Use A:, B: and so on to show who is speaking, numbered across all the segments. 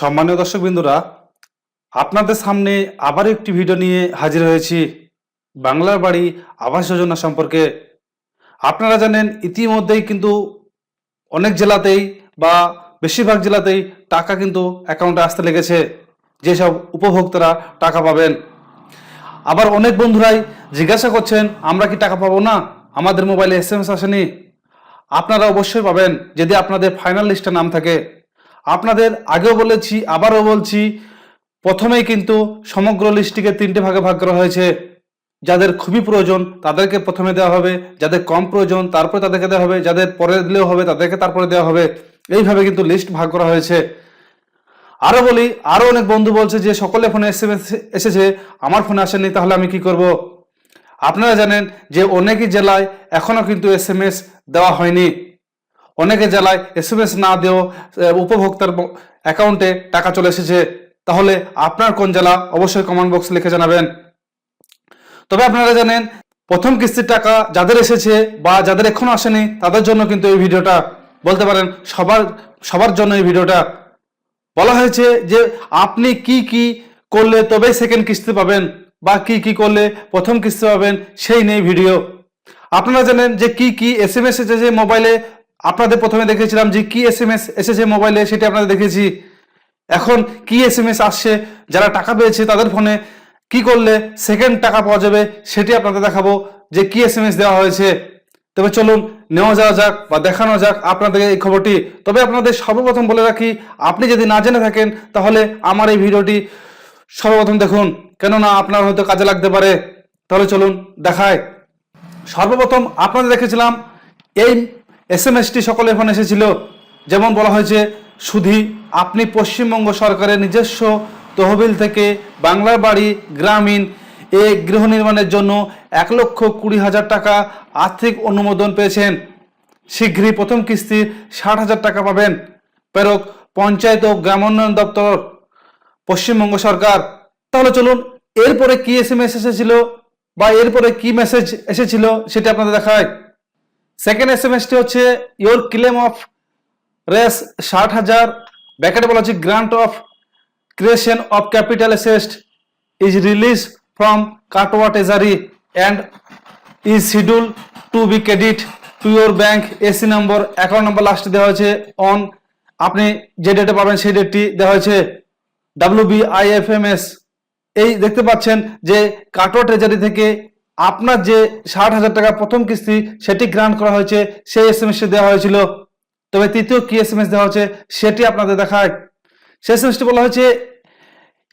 A: সম্মানীয় দর্শক বিন্দুরা আপনাদের সামনে আবার একটি ভিডিও নিয়ে হাজির হয়েছি বাংলার বাড়ি আবাস যোজনা সম্পর্কে। আপনারা জানেন ইতিমধ্যেই কিন্তু অনেক জেলাতেই বা বেশিরভাগ জেলাতেই টাকা কিন্তু অ্যাকাউন্টে আসতে লেগেছে, যেসব উপভোক্তারা টাকা পাবেন। আবার অনেক বন্ধুরাই জিজ্ঞাসা করছেন, আমরা কি টাকা পাবো না? আমাদের মোবাইলে এস এম এস আসেনি। আপনারা অবশ্যই পাবেন, যদি আপনাদের ফাইনাল লিস্টে নাম থাকে। আপনাদের আগেও বলেছি, আবারও বলছি, প্রথমেই কিন্তু সমগ্র লিস্টটিকে তিনটে ভাগে ভাগ করা হয়েছে। যাদের খুবই প্রয়োজন তাদেরকে প্রথমে দেওয়া হবে, যাদের কম প্রয়োজন তারপরে তাদেরকে দেওয়া হবে, যাদের পরে দিলেও হবে তাদেরকে তারপরে দেওয়া হবে। এইভাবে কিন্তু লিস্ট ভাগ করা হয়েছে। আরও বলি, আরও অনেক বন্ধু বলছে যে সকলে ফোনে এস এসেছে, আমার ফোনে আসেনি তাহলে আমি কি করব? আপনারা জানেন যে অনেকই জেলায় এখনও কিন্তু এস এম এস দেওয়া হয়নি। অনেকে জেলায় এস এম এস না দিয়েও উপভোক্তার অ্যাকাউন্টে টাকা চলে এসেছে। তাহলে আপনার কোন জেলা? অবশ্যই কমেন্ট বক্স লিখে জানাবেন। তবে আপনারা জানেন, প্রথম কিস্তির টাকা যাদের এসেছে বা যাদের এখনও আসেনি, তাদের জন্য কিন্তু এই ভিডিওটা, বলতে পারেন সবার সবার জন্য এই ভিডিওটা। বলা হয়েছে যে আপনি কি কি করলে তবেই সেকেন্ড কিস্তি পাবেন বা কি কি করলে প্রথম কিস্তি পাবেন, সেই নেই ভিডিও। আপনারা জানেন যে কি কি এস এম এস এসেছে মোবাইলে আপনাদের প্রথমে দেখেছিলাম যে কি এস এম এস এসেছে মোবাইলে, সেটি আপনাদের দেখেছি এখন কি এস এম এস আসছে, যারা টাকা পেয়েছে তাদের ফোনে কি করলে সেকেন্ড টাকা পাওয়া যাবে, সেটি আপনাদের দেখাবো যে কি এস এম এস দেওয়া হয়েছে। তবে চলুন নেওয়া যাওয়া যাক বা দেখানো যাক আপনাদের এই খবরটি। তবে আপনাদের সর্বপ্রথম বলে রাখি, আপনি যদি না জেনে থাকেন, তাহলে আমার এই ভিডিওটি সর্বপ্রথম দেখুন। কেননা আপনার হয়তো কাজে লাগতে পারে। তাহলে চলুন দেখায়। সর্বপ্রথম আপনাদের দেখেছিলাম, এই এস এম এসটি সকলের ফোনে এসেছিল। যেমন বলা হয়েছে শুধু আপনি পশ্চিমবঙ্গ সরকারের নিজস্ব তহবিল থেকে বাংলার বাড়ি গ্রামীণ এ গৃহ নির্মাণের জন্য এক লক্ষ কুড়ি হাজার টাকা আর্থিক অনুমোদন পেয়েছেন। শীঘ্রই প্রথম কিস্তির ষাট হাজার টাকা পাবেন। প্রেরক, পঞ্চায়েত ও গ্রামোন্নয়ন দপ্তর, পশ্চিমবঙ্গ সরকার। তাহলে চলুন, এরপরে কি এস এম এস এসেছিল বা এরপরে কি মেসেজ এসেছিল সেটা আপনাদের দেখায় সেকেন্ড এস এম এসটি হচ্ছে ইয়োর ক্লেম অফ রেস ষাট হাজার। ব্যাকেটে বলা হচ্ছে grant of creation of capital asset is release from Katwa treasury and is schedule to be credit to your bank AC number account number লাস্টে দেওয়া হয়েছে on আপনি যে ডেটে পাবেন সেই ডেটটি দেওয়া হয়েছে W B I F M S এই দেখতে পাচ্ছেন যে কাটোয়া ট্রেজারি থেকে আপনার যে ষাট হাজার টাকা প্রথম কিস্তি, সেটি গ্রান্ট করা হয়েছে, সেই এস এম দেওয়া হয়েছিল। তবে তৃতীয় কি এস এম এস দেওয়া হয়েছে, সেটি আপনাদের দেখায়। সেই এস এম এসটি বলা হয়েছে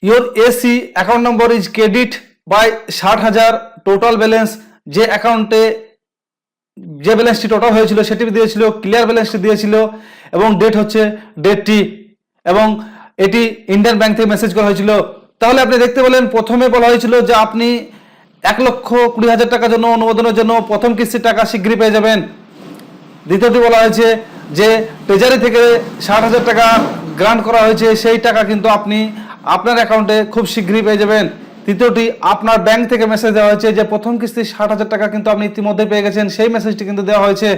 A: your AC account number is credit by ষাট হাজার টোটাল ব্যালেন্স যে অ্যাকাউন্টে যে ব্যালেন্সটি টোটাল হয়েছিল, সেটি দিয়েছিল ক্লিয়ার ব্যালেন্সটি দিয়েছিল, এবং ডেট হচ্ছে ডেটটি এবং এটি ইন্ডিয়ান ব্যাংক থেকে মেসেজ করা হয়েছিল। তাহলে আপনি দেখতে পেলেন, প্রথমে বলা হয়েছিল যে আপনি এক লক্ষ কুড়ি হাজার টাকার জন্য, অনুমোদনের জন্য প্রথম কিস্তির টাকা শীঘ্রই পেয়ে যাবেন। দ্বিতীয়টি বলা হয়েছে যে ট্রেজারি থেকে ষাট হাজার টাকা গ্রান্ট করা হয়েছে, সেই টাকা কিন্তু আপনি আপনার অ্যাকাউন্টে খুব শীঘ্রই পেয়ে যাবেন। তৃতীয়টি, আপনার ব্যাংক থেকে মেসেজ দেওয়া হয়েছে যে, প্রথম কিস্তি ষাট হাজার টাকা কিন্তু আপনি ইতিমধ্যে পেয়ে গেছেন, সেই মেসেজটি কিন্তু দেওয়া হয়েছে।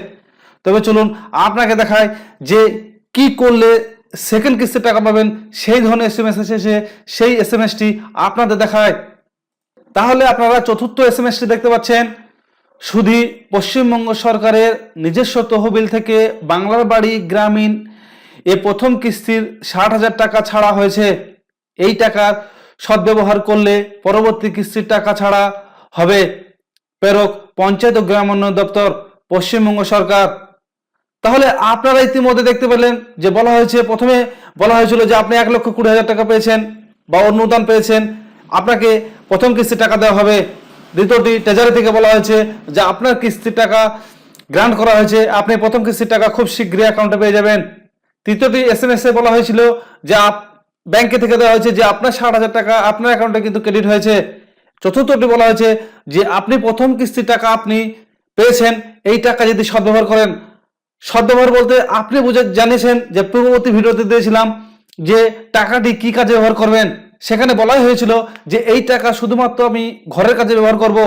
A: তবে চলুন, আপনাকে দেখায় যে, কি করলে সেকেন্ড কিস্তির টাকা পাবেন, সেই ধরনের এস এম এস এসেছে সেই এস এম এসটি আপনাদের দেখায়। তাহলে আপনারা চতুর্থ এস এম এসটি দেখতে পাচ্ছেন। শুধু পশ্চিমবঙ্গ সরকারের নিজস্ব তহবিল থেকে বাংলার বাড়ি গ্রামীণ এ প্রথম কিস্তির ষাট হাজার টাকা ছাড়া হয়েছে। এই টাকার সদ্ব্যবহার করলে পরবর্তী কিস্তির টাকা ছাড়া হবে। প্রেরক, পঞ্চায়েত ও গ্রাম উন্নয়ন দপ্তর, পশ্চিমবঙ্গ সরকার। তাহলে আপনারা ইতিমধ্যে দেখতে পেলেন যে বলা হয়েছে, প্রথমে বলা হয়েছিল যে আপনি এক লক্ষ কুড়ি হাজার টাকা পেয়েছেন বা অনুদান পেয়েছেন। আপনাকে প্রথম কিস্তির টাকা দেওয়া হবে। দ্বিতীয়টি ট্রেজারি থেকে বলা হয়েছে যে আপনার কিস্তির টাকা গ্রান্ট করা হয়েছে। আপনি প্রথম কিস্তির টাকা খুব শীঘ্রই অ্যাকাউন্টে পেয়ে যাবেন। তৃতীয়টি এস এম এস এ বলা হয়েছিল যে ব্যাংকে থেকে দেওয়া হয়েছে যে আপনার ষাট হাজার টাকা আপনার অ্যাকাউন্টে কিন্তু ক্রেডিট হয়েছে। চতুর্থটি বলা হয়েছে যে আপনি প্রথম কিস্তির টাকা আপনি পেয়েছেন, এই টাকা যদি সদ্ব্যবহার করেন। সদ্ব্যবহার বলতে আপনি বুঝে জানিয়েছেন যে পূর্ববর্তী ভিডিওতে দিয়েছিলাম যে টাকাটি কি কাজে ব্যবহার করবেন। সেখানে বলাই হয়েছিল যে এই টাকা শুধুমাত্র আমি ঘরের কাজে ব্যবহার করব,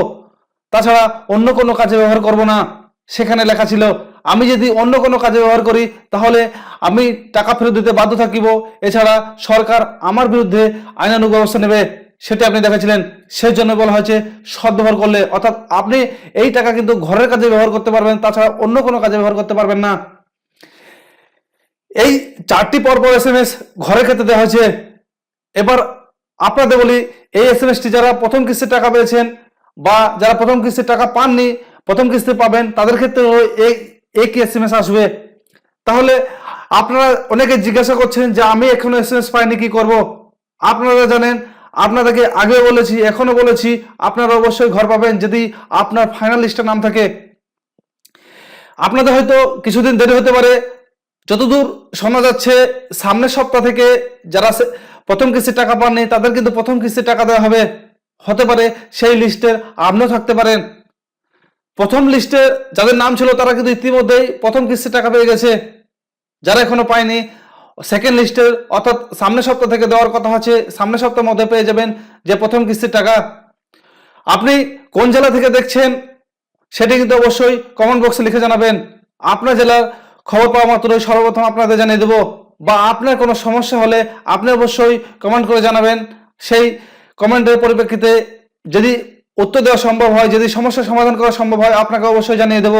A: তাছাড়া অন্য কোনো কাজে ব্যবহার করব না। সেখানে লেখা ছিল, আমি যদি অন্য কোনো কাজে ব্যবহার করি, তাহলে আমি টাকা ফেরত দিতে বাধ্য থাকিব। এছাড়া সরকার আমার বিরুদ্ধে আইনানুগ ব্যবস্থা নেবে, সেটা আপনি দেখেছিলেন। সেই জন্য বলা হয়েছে সদ্ব্যবহার করলে। অর্থাৎ আপনি এই টাকা কিন্তু ঘরের কাজে ব্যবহার করতে পারবেন, তাছাড়া অন্য কোনো কাজে ব্যবহার করতে পারবেন না। এই চারটি পরপর এস এম এস ঘরের ক্ষেত্রে দেওয়া হয়েছে। এবার আপনাদের বলি, এই এস এম এসটি যারা প্রথম কিস্তির টাকা পেয়েছেন বা যারা প্রথম কিস্তির টাকা পাননি, প্রথম কিস্তি পাবেন, তাদের ক্ষেত্রে এই একই এস এম এস আসবে। তাহলে আপনারা অনেকে জিজ্ঞাসা করছেন যে, আমি এখনও এস এম এস পাইনি, কি করব? আপনারা জানেন, আপনাদেরকে আগে বলেছি, এখনও বলেছি, আপনারা অবশ্যই ঘর পাবেন যদি আপনার ফাইনাল লিস্টে নাম থাকে। আপনাদের হয়তো কিছুদিন দেরি হতে পারে। যতদূর শোনা যাচ্ছে, সামনের সপ্তাহ থেকে যারা প্রথম কিস্তির টাকা পাননি, তাদের কিন্তু প্রথম কিস্তির টাকা দেওয়া হবে। হতে পারে সেই লিস্টের আপনিও থাকতে পারেন। প্রথম লিস্টে যাদের নাম ছিল, তারা কিন্তু ইতিমধ্যেই প্রথম কিস্তির টাকা পেয়ে গেছে। যারা এখনও পায়নি সেকেন্ড লিস্টের অর্থাৎ সামনের সপ্তাহ থেকে দেওয়ার কথা আছে, সামনের সপ্তাহের মধ্যে পেয়ে যাবেন যে প্রথম কিস্তির টাকা। আপনি কোন জেলা থেকে দেখছেন, সেটি কিন্তু অবশ্যই কমেন্ট বক্সে লিখে জানাবেন। আপনার জেলার খবর পাওয়া মাত্রই সর্বপ্রথম আপনাদের জানিয়ে দেব। বা আপনার কোনো সমস্যা হলে আপনি অবশ্যই কমেন্ট করে জানাবেন। সেই কমেন্টের পরিপ্রেক্ষিতে যদি উত্তর দেওয়া সম্ভব হয়, যদি সমস্যার সমাধান করা সম্ভব হয়, আপনাকে অবশ্যই জানিয়ে দেব।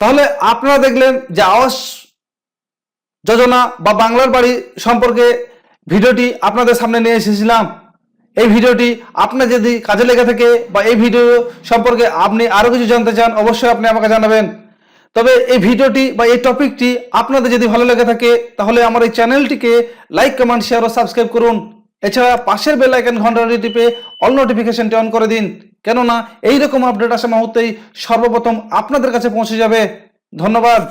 A: তাহলে আপনারা দেখলেন যে আওয়াজ যোজনা বা বাংলার বাড়ি সম্পর্কে ভিডিওটি আপনাদের সামনে নিয়ে এসেছিলাম। এই ভিডিওটি আপনার যদি কাজে লেগে থাকে বা এই ভিডিও সম্পর্কে আপনি আরও কিছু জানতে চান, অবশ্যই আপনি আমাকে জানাবেন। তবে এই ভিডিওটি বা এই টপিকটি আপনাদের যদি ভালো লেগে থাকে, তাহলে আমার এই চ্যানেলটিকে লাইক, কমেন্ট শেয়ার ও সাবস্ক্রাইব করুন। এছাড়া পাশের বেল আইকন ঘন্টাটি টিপে অল নোটিফিকেশনটি অন করে দিন। কেননা, এইরকম আপডেট আসা মুহূর্তেই সর্বপ্রথম আপনাদের কাছে পৌঁছে যাবে। ধন্যবাদ।